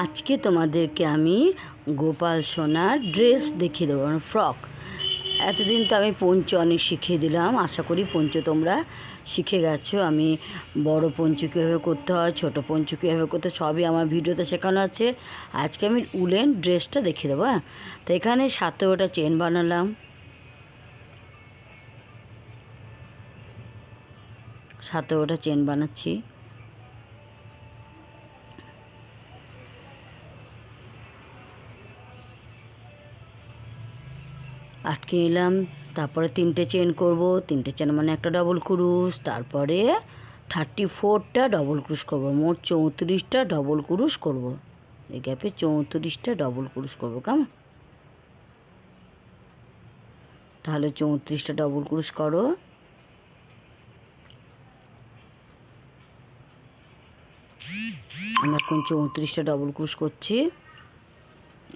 আজকে তোমাদেরকে আমি গোপাল সোনার ড্রেস দেখিয়ে দেবো মানে ফ্রক। এতদিন তো আমি পঞ্চ অনেক শিখিয়ে দিলাম, আশা করি পঞ্চ তোমরা শিখে গেছো। আমি বড় পঞ্চ কীভাবে করতে হয়, ছোটো পঞ্চ কীভাবে করতে সবই আমার ভিডিওতে শেখানো আছে। আজকে আমি উলেন ড্রেসটা দেখিয়ে দেবো হ্যাঁ? তো এখানে সাতেরোটা চেন বানালাম। সাতেরোটা চেন বানাচ্ছি। আটকে নিলাম তারপরে তিনটে চেন করব। তিনটে চেন মানে একটা ডবল ক্রুশ তারপরে থার্টি ফোরটা ডবল ক্রুশ করব। মোট চৌত্রিশটা ডবল ক্রুশ করব। এই গ্যাপে চৌত্রিশটা ডবল ক্রুশ করব, কেমন? তাহলে চৌত্রিশটা ডবল ক্রুশ করো। আমি এখন চৌত্রিশটা ডবল ক্রুশ করছি।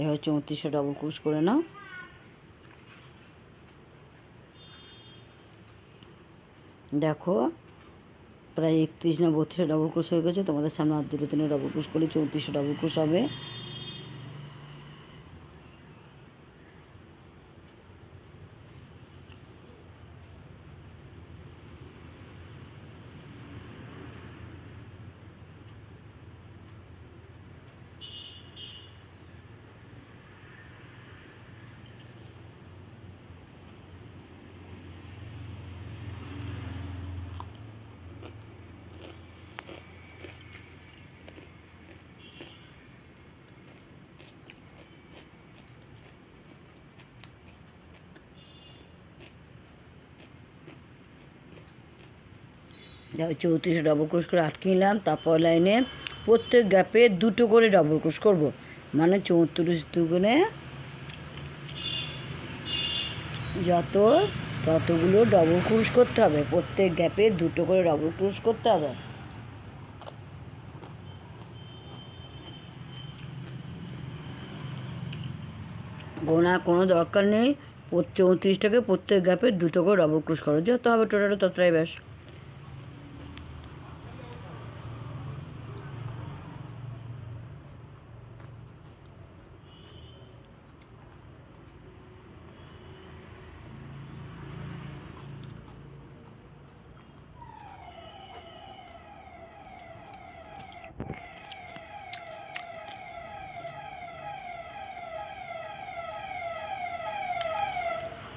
এভাবে চৌত্রিশটা ডবল ক্রুশ করে নাও। দেখো, প্রায় একত্রিশ না বত্রিশে ডবল ক্রোশ হয়ে গেছে। তোমাদের সামনে আর দুটো তিনটে ডবল ক্রোশ করলে চৌত্রিশে ডবল ক্রোশ হবে। চৌত্রিশে ডবল ক্রুশ করে আটকে নিলাম, তারপর লাইনে প্রত্যেক গ্যাপে দুটো করে ডবল ক্রুশ করব। মানে চৌত্রিশ দুগুণে যত, ততগুলো ডবল ক্রুশ করতে হবে। প্রত্যেক গ্যাপে দুটো করে ডবল ক্রুশ করতে হবে। গোনা কোনো দরকার নেই। চৌত্রিশটাকে প্রত্যেক গ্যাপে দুটো করে ডবল ক্রুশ করো যত হবে টোটাল ততটাই ব্যাস।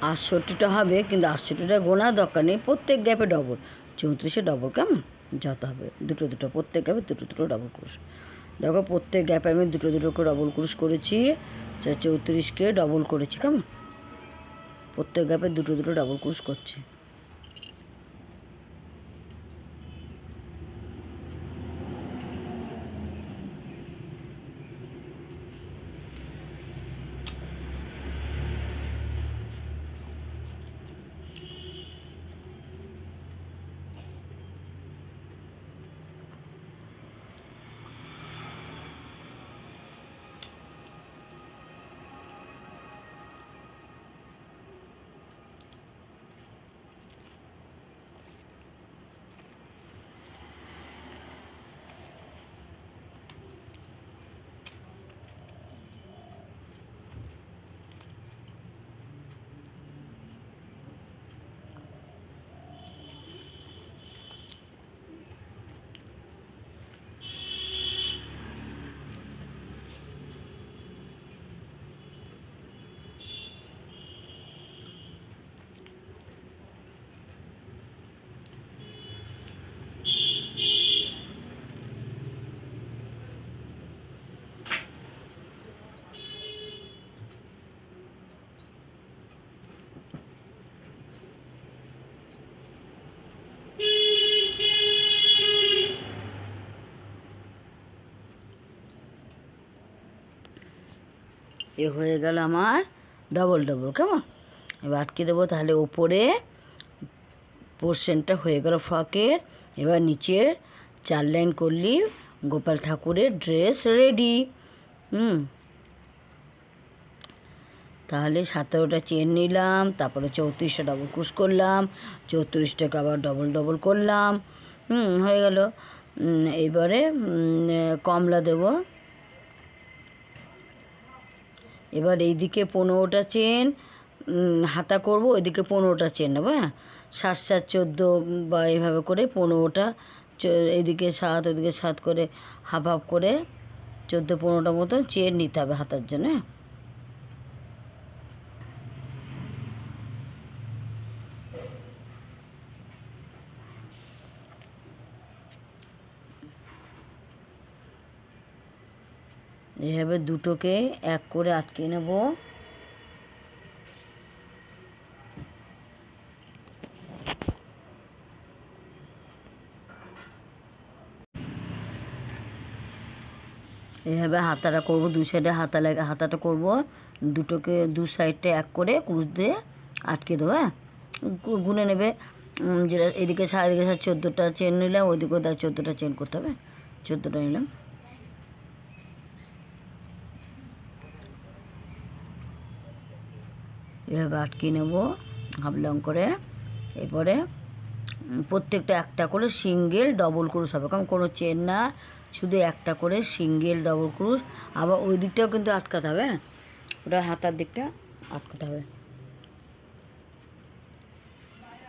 আটষট্টিটা হবে, কিন্তু আটষট্টিটা গোনা দরকার নেই, প্রত্যেক গ্যাপে ডবল চৌত্রিশে ডবল কেমন? যত হবে, দুটো দুটো, প্রত্যেক গ্যাপে দুটো দুটো ডবল ক্রুশ দেখো, প্রত্যেক গ্যাপে আমি দুটো দুটো করে ডবল ক্রুশ করেছি, চৌত্রিশকে ডবল করেছি, কেমন? প্রত্যেক গ্যাপে দুটো দুটো ডবল ক্রুশ করছি। এ হয়ে গেল আমার ডবল ডবল কেমন? এবার আটকে দেবো, তাহলে ওপরে পোর্শনটা হয়ে গেল ফ্রকের। এবার নিচের চার লাইন করলি, গোপাল ঠাকুরের ড্রেস রেডি হুম। তাহলে সতেরোটা চেন নিলাম, তারপরে চৌত্রিশটা ডবল ক্রুশ করলাম, চৌত্রিশটাকে আবার ডবল ডবল করলাম। হুম, হয়ে গেল। এবারে কমলা দেবো। এবার এইদিকে পনেরোটা চেন হাতা করব, ওইদিকে পনেরোটা চেন নেব হ্যাঁ? সাত সাত, চোদ্দ, বা এইভাবে করে পনেরোটা এইদিকে সাত, ওইদিকে সাত করে হাফ হাফ করে চোদ্দ, পনেরোটা মতন চেন নিতে হবে হাতার জন্য হ্যাঁ? এইভাবে দুটোকে এক করে আটকে নেব। এভাবে হাতাটা করব, দু সাইডে হাতা লাগে, হাতাটা করব। দুটোকে দু সাইডটা এক করে ক্রুশ দিয়ে আটকে দেবো হ্যাঁ? গুনে নেবে। যেটা এদিকে সা এদিকে চোদ্দোটা চেন নিলাম, ওইদিকেও তার চোদ্দোটা চেন করতে হবে চোদ্দোটা নিলাম। এভাবে আটকে নেব, হাবলং করে। এরপরে প্রত্যেকটা একটা করে সিঙ্গেল ডবল ক্রুশ হবে। কারণ কোনো চেন না, শুধু একটা করে সিঙ্গেল ডবল ক্রুশ আবার ওই দিকটাও কিন্তু আটকাতে হবে হ্যাঁ? ওটা হাতার দিকটা আটকাতে হবে।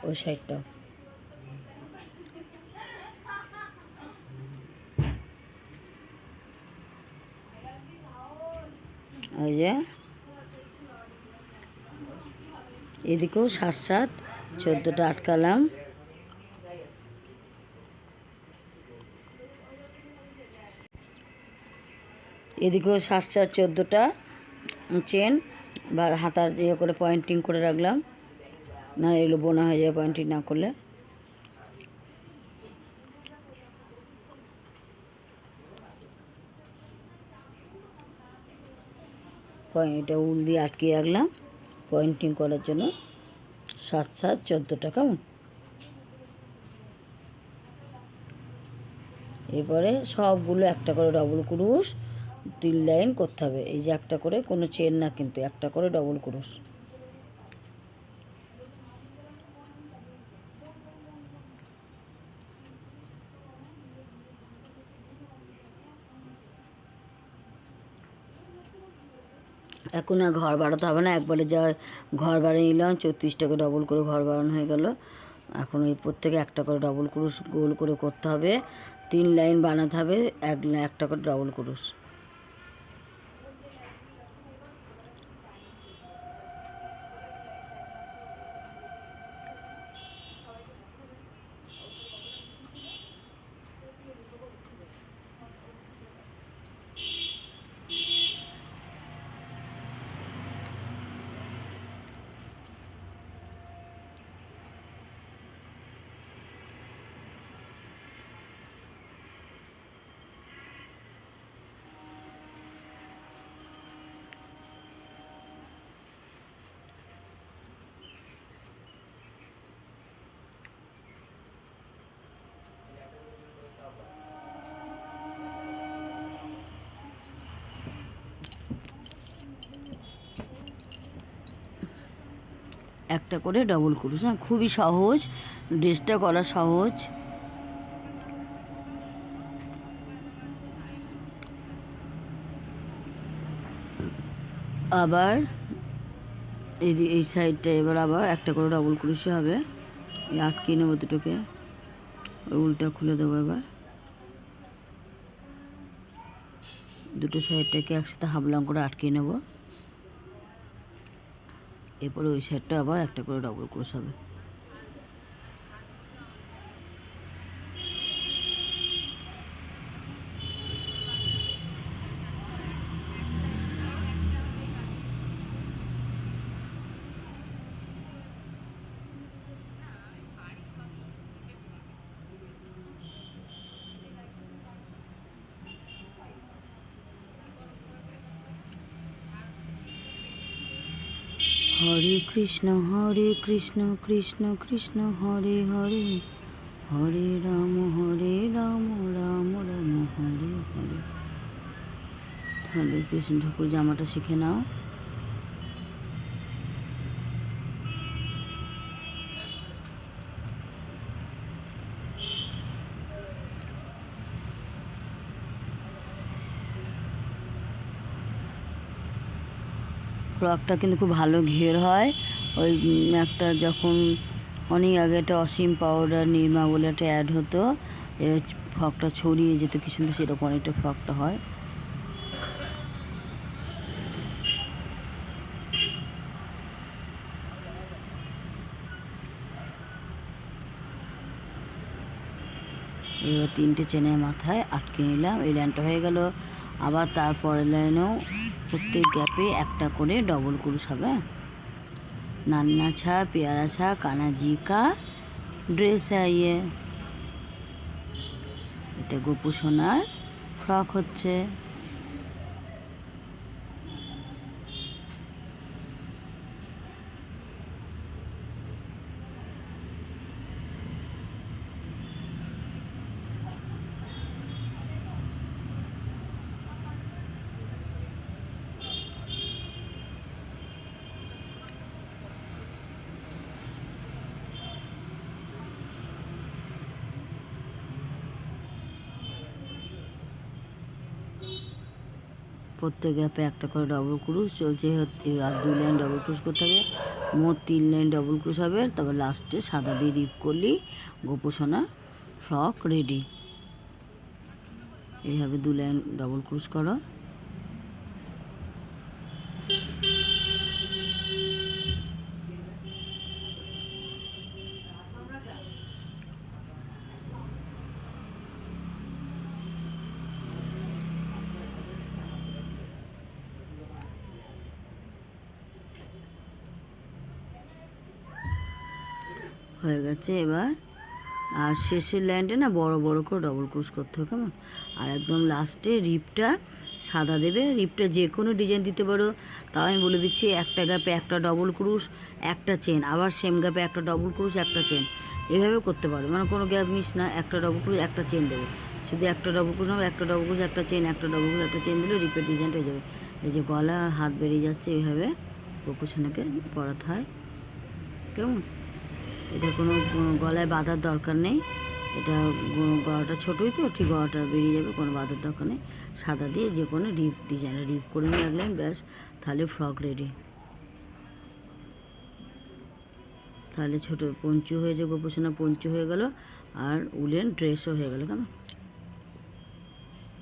ওই সাইডটাও ওই যে এদিকেও সাত সাত, চোদ্দোটা আটকালাম। এদিকেও সাত সাত, চোদ্দোটা চেন বা হাতার ইয়ে করে পয়েন্টিং করে রাখলাম। না, এগুলো বোনা হয়ে যায় পয়েন্টিং না করলে। এটা উল দিয়ে আটকে রাখলাম। পয়েন্টিং করার জন্য সাত সাত চোদ্দোটা টাকা এরপরে সবগুলো একটা করে ডবল ক্রুশ তিন লাইন করতে হবে। এই যে একটা করে কোনো চেন না কিন্তু, একটা করে ডবল ক্রুশ এখন আর ঘর বাড়াতে হবে না। একবারে যা ঘর বাড়িয়ে নিলাম চৌত্রিশটাকে ডবল করে ঘর বাড়ানো হয়ে গেল। এখন এই প্রত্যেকে একটা করে ডবল ক্রুশ গোল করে করতে হবে। তিন লাইন বানাতে হবে, এক একটা করে ডবল ক্রুশ একটা করে ডবল ক্রুশ হ্যাঁ খুবই সহজ ড্রেসটা করা সহজ। আবার এই এই সাইডটা এবার আবার একটা করে ডবল ক্রুশে হবে। আটকে নেব দুটোকে। উলটা খুলে দেবো এবার। দুটো সাইডটাকে একসাথে হাবলাম করে আটকে নেব। এরপরে ওই সাইডটা আবার একটা করে ডবল ক্রোশ হবে। হরে কৃষ্ণ হরে কৃষ্ণ কৃষ্ণ কৃষ্ণ, হরে হরে। হরে রাম হরে রাম রাম রাম, হরে হরে। হরে কৃষ্ণ ঠাকুর জামাটা শিখে নাও। ফ্রকটা কিন্তু খুব ভালো ঘের হয়। ওই একটা যখন অনেক আগে একটা অসীম পাউডার নির্মা বলে একটা অ্যাড হতো ফ্রকটা ছড়িয়ে যেত, কি সুন্দর সেরকম অনেকটা ফ্রকটা হয়। এবার তিনটে চেনের মাথায় আটকে নিলাম, এই লাইনটা হয়ে গেল। আবার তারপরের লাইনেও প্রত্যেক গ্যাপে একটা করে ডবল কুরুশ হবে। নান্না ছা, পেয়ারা ছা, কানা জিকা ড্রেস আইয়ে এটা গোপু সোনার ফ্রক হচ্ছে। প্রত্যেক গ্যাপে একটা করে ডবল ক্রুশ চলছে আর দু লাইন ডবল ক্রুশ করতে হবে। মোট তিন লাইন ডবল ক্রুশ হবে। তবে লাস্টে সাদা দিয়ে রিপ করলি গোপোষণা ফ্রক রেডি এইভাবে দু লাইন ডবল ক্রুশ করো। হয়ে গেছে এবার। আর শেষের লাইনটা না বড় বড় করে ডবল ক্রুশ করতে হবে কেমন? আর একদম লাস্টে রিপটা সাদা দেবে। রিপটা যে কোনো ডিজাইন দিতে পারো। তাও আমি বলে দিচ্ছি একটা গ্যাপে একটা ডবল ক্রুশ একটা চেন আবার সেম গ্যাপে একটা ডবল ক্রুশ একটা চেন এভাবে করতে পারো। মানে কোনো গ্যাপ মিস না, একটা ডবল ক্রুশ একটা চেন দেবে। শুধু একটা ডবল ক্রুশ নেবে একটা ডবল ক্রুশ একটা চেন একটা ডবল ক্রুশ একটা চেন দিলে রিপের ডিজাইনটা হয়ে যাবে। এই যে গলা আর হাত বেরিয়ে যাচ্ছে এইভাবে গোপুসোনাকে পরাতে হয়। কেমন? এটা কোনো গলায় বাঁধার দরকার নেই। এটা গলাটা ছোটোই তো, ঠিক গলাটা বেরিয়ে যাবে, কোনো বাঁধার দরকার নেই। সাদা দিয়ে যে কোনো রিপ ডিজাইন রিপ করে নিয়ে রাখলেন, ব্যাস, তাহলে ফ্রক রেডি। তাহলে ছোটো পঞ্চু হয়ে যে গোপোষণা পঞ্চু হয়ে গেল, আর উলেন ড্রেসও হয়ে গেল, কেমন?